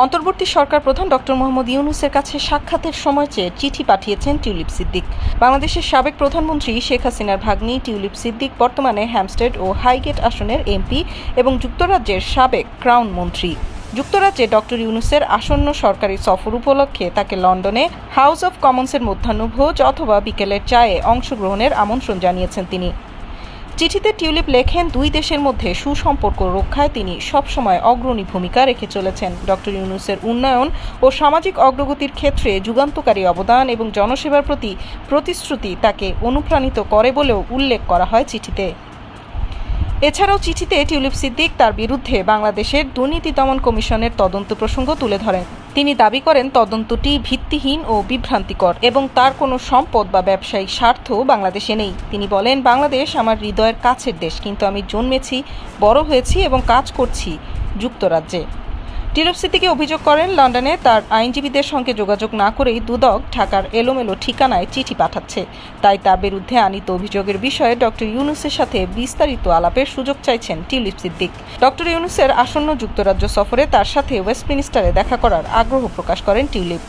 অন্তর্বর্তী সরকার প্রধান ডক্টর মোহাম্মদ ইউনুসের কাছে সাক্ষাতের সময় চেয়ে চিঠি পাঠিয়েছেন টিউলিপ সিদ্দিক। বাংলাদেশের সাবেক প্রধানমন্ত্রী শেখ হাসিনার ভাগ্নি টিউলিপ সিদ্দিক বর্তমানে হ্যামস্টেড ও হাইগেট আসনের এমপি এবং যুক্তরাজ্যের সাবেক ক্রাউন মন্ত্রী। যুক্তরাজ্যে ডক্টর ইউনুসের আসন্ন সরকারি সফর উপলক্ষে তাকে লন্ডনে হাউস অব কমন্সের মধ্যাহ্নভোজ অথবা বিকেলের চায়ে অংশগ্রহণের আমন্ত্রণ জানিয়েছেন তিনি। চিঠিতে টিউলিপ লেখেন, দুই দেশের মধ্যে সুসম্পর্ক রক্ষায় তিনি সবসময় অগ্রণী ভূমিকা রেখে চলেছেন। ডক্টর ইউনুসের উন্নয়ন ও সামাজিক অগ্রগতির ক্ষেত্রে যুগান্তকারী অবদান এবং জনসেবার প্রতি প্রতিশ্রুতি তাকে অনুপ্রাণিত করে বলেও উল্লেখ করা হয় চিঠিতে। এছাড়াও চিঠিতে টিউলিপ সিদ্দিক তার বিরুদ্ধে বাংলাদেশের দুর্নীতি দমন কমিশনের তদন্ত প্রসঙ্গ তুলে ধরেন। তিনি দাবি করেন, তদন্তটি ভিত্তিহীন ও বিভ্রান্তিকর এবং তার কোনো সম্পদ বা ব্যবসায়িক স্বার্থ বাংলাদেশে নেই। তিনি বলেন, বাংলাদেশ আমার হৃদয়ের কাছের দেশ, কিন্তু আমি জন্মেছি, বড় হয়েছি এবং কাজ করছি যুক্তরাজ্যে। টিউলিপ থেকে অভিযোগ করেন, লন্ডনে তার আইনজীবীদের সঙ্গে যোগাযোগ না করেই দুদক ঢাকার এলোমেলো ঠিকানায় চিঠি পাঠাচ্ছে। তাই তার বিরুদ্ধে আনিত অভিযোগের বিষয়ে ডক্টর ইউনুসের সাথে বিস্তারিত আলাপের সুযোগ চাইছেন টিউলিপ সিদ্দিক। ডক্টর ইউনুসের আসন্ন যুক্তরাজ্য সফরে তার সাথে ওয়েস্টমিনিস্টারে দেখা করার আগ্রহ প্রকাশ করেন টিউলিপ